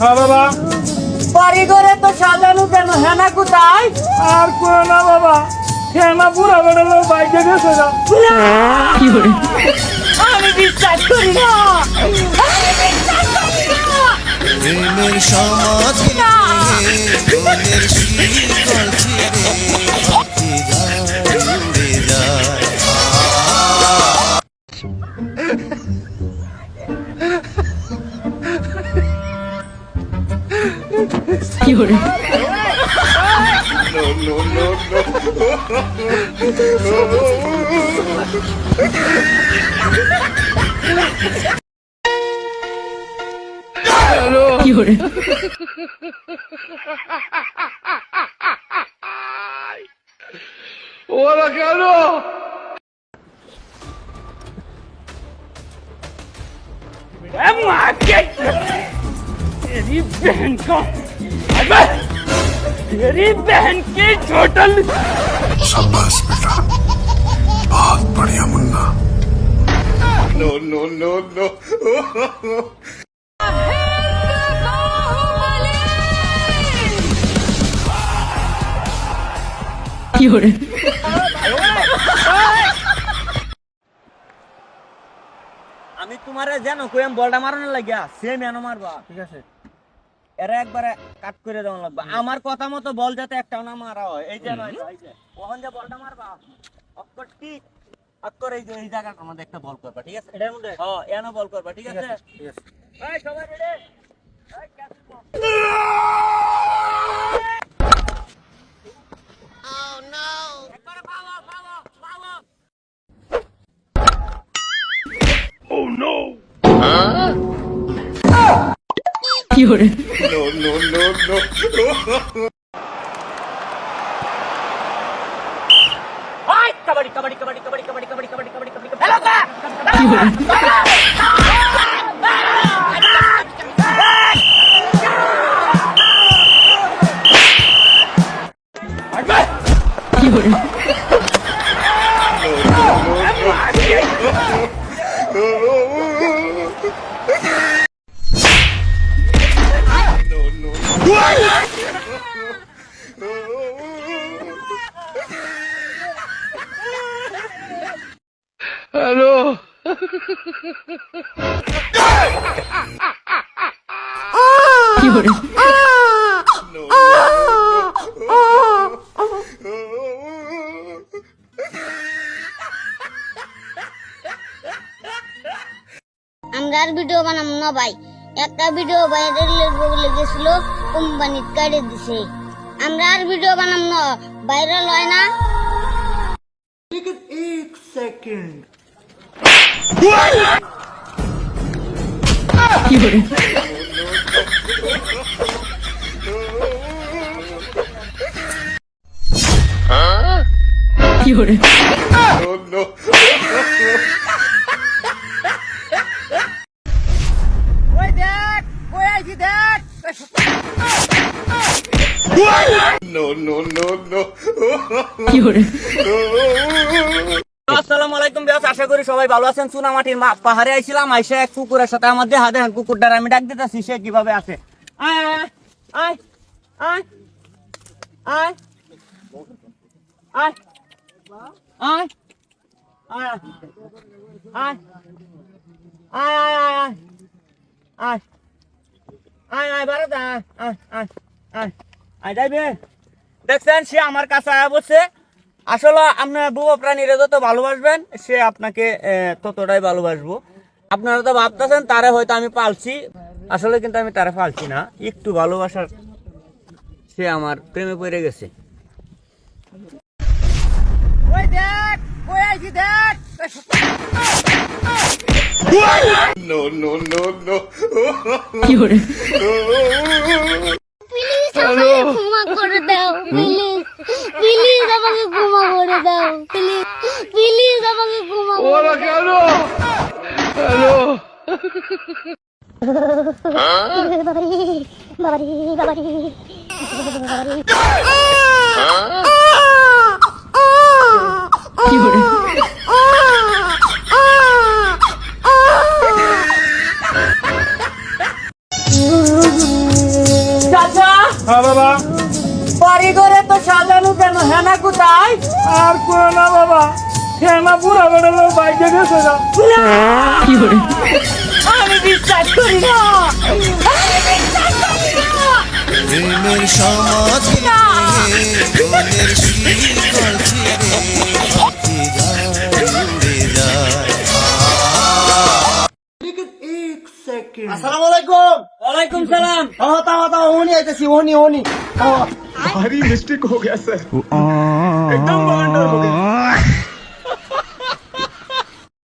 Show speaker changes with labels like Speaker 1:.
Speaker 1: হ্যাঁ বাবা।
Speaker 2: বাড়ি ঘরে তো সাজানো কেন হেনা কোথায়?
Speaker 1: আর কোনো না বাবা। খেনা পুরা বেড়ালো বাইকে গেছে না।
Speaker 2: আমি বিশ্বাস করি না।
Speaker 3: প্রেমের সমাধি মনের কি করে কি করে
Speaker 1: ওরা কেন Vamos aqui! Ele vem com... तेरी बहन की छोटल
Speaker 4: शाबाश बेटा बहुत बढ़िया मुन्ना
Speaker 2: আমি তোমারে জানো কইম বলটা মারানোর লাগিয়া সেম এনো মারবা
Speaker 1: ঠিক আছে
Speaker 2: এরা একবারে কাট করে দেওয়া লাগবে। আমার কথা মতো বল যাতে একটাও না মারা হয়। এই যে নয় এই যে ওখান যে বলটা মারবা। অক্কর ঠিক অক্কর এই যে এই জায়গাটার মধ্যে একটা বল করবা ঠিক আছে? এটার মধ্যে? হ্যাঁ এনো বল করবা ঠিক আছে?
Speaker 1: ঠিক আছে।
Speaker 2: এই সবাই রেডি এই catch ball. Ay, kabadi, kabadi, kabadi, kabadi, kabadi, kabadi, kabadi, kabadi, kabadi, kabadi. Hello
Speaker 5: আমরা আর ভিডিও বানাবো না ভাই। একটা ভিডিও ভাইরালের বলে গেছিল কোম্পানি কাটে দিছে। আমরা আর ভিডিও বানাবো না ভাইরাল হয় না।
Speaker 2: কি করে no, no, no, no. You're... আসসালামু আলাইকুম বিয়াস আশা করি সবাই ভালো আছেন পাহাড়ে আইছিলাম এক কুকুরের সাথে আমার দেহা দেখান কুকুরটার আমি ডাক দিতেছি সে কীভাবে আছে দেখছেন সে আমার কাছে আয়া বসে আসলে আপনার বুবো প্রাণীরা যত ভালোবাসবেন সে আপনাকে ততটাই ভালোবাসবো। আপনারা তো ভাবতেছেন তারে হয়তো আমি পালছি। আসলে কিন্তু আমি তারে পালছি না। একটু ভালোবাসার সে আমার প্রেমে পড়ে গেছে। দেখ কই আইছি দেখ?
Speaker 5: প্লিজ আমাকে ক্ষমা করে দাও প্লিজ প্লিজ আমাকে ক্ষমা করে দাও প্লিজ প্লিজ আমাকে ক্ষমা
Speaker 1: ওরা কেন? হ্যালো
Speaker 5: বাবারি বাবারি বাবারি বাবারি
Speaker 1: হ্যাঁ বাবা।
Speaker 2: বাড়ি ঘরে তো সাজানো কেন হেনা কোথায়?
Speaker 1: আর কোনো না বাবা খেলা পুরা বেড়ে লোক বাইকে গেছে না।
Speaker 2: আমি বিশ্বাস করি না।
Speaker 3: প্রেমের সমাধি উড়ে যায়
Speaker 6: আসসালামু আলাইকুম।
Speaker 2: ওয়ালাইকুম সালাম।
Speaker 6: হ্যাঁ তা তা ওনি আইতেছি ওনি ওনি
Speaker 1: भारी मिस्टेक हो गया सर एकदम हो गया